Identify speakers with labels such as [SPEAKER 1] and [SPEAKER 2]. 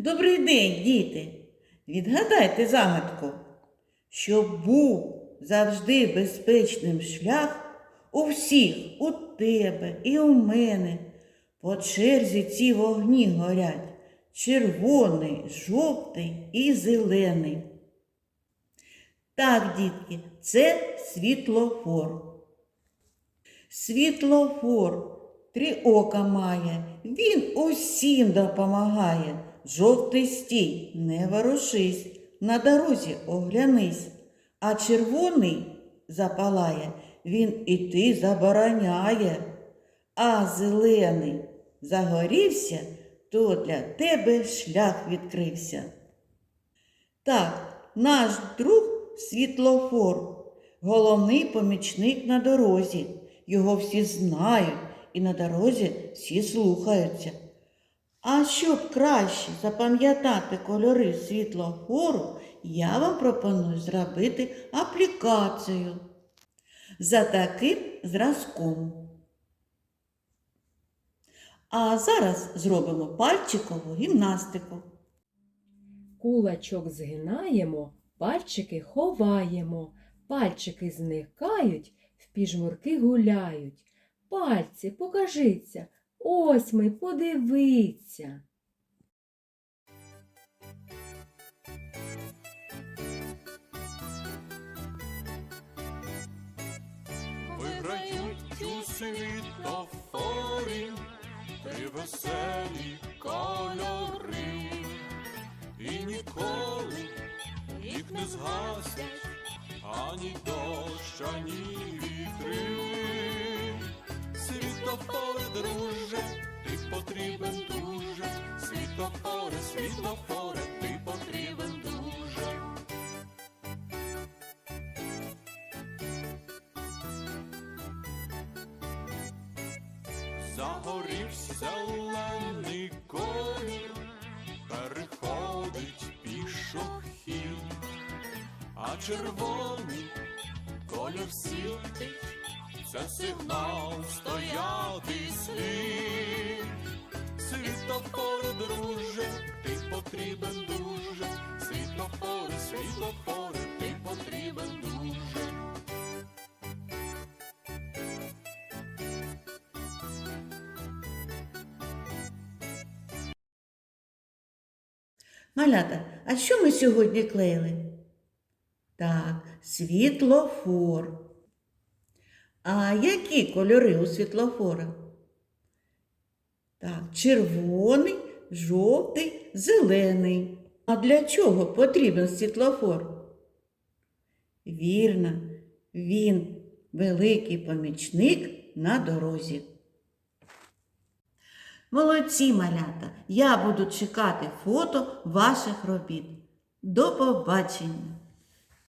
[SPEAKER 1] Добрий день, діти! Відгадайте загадку, щоб був завжди безпечним шлях у всіх, у тебе і у мене. По черзі ці вогні горять червоний, жовтий і зелений. Так, дітки, це світлофор. Світлофор три ока має, він усім допомагає. Жовтий стій, не ворушись, на дорозі оглянись, а червоний запалає, він іти забороняє, а зелений загорівся, то для тебе шлях відкрився. Так, наш друг світлофор, головний помічник на дорозі. Його всі знають і на дорозі всі слухаються. А щоб краще запам'ятати кольори світлофору, я вам пропоную зробити аплікацію за таким зразком. А зараз зробимо пальчикову гімнастику.
[SPEAKER 2] Кулачок згинаємо, пальчики ховаємо, пальчики зникають, в піжмурки гуляють. Пальці, покажіться, ось ми, подивіться.
[SPEAKER 3] Виграють у світлофорі три веселі кольори. І ніколи їх не згасять ані дощ, ані вітри. Світлофори, друже, ти потрібен дуже. Світлофори, світлофори, ти потрібен дуже. Загорівся зелений колір, переходить пішохід, а червоний колір світить, це сигнал стояти слід. Світлофори, друже, ти потрібен дуже. Світлофори, світлофори, ти потрібен дуже.
[SPEAKER 1] Малята, а що ми сьогодні клеїли? Так, світлофор. А які кольори у світлофора? Так, червоний, жовтий, зелений. А для чого потрібен світлофор? Вірно, він великий помічник на дорозі. Молодці, малята! Я буду чекати фото ваших робіт. До побачення!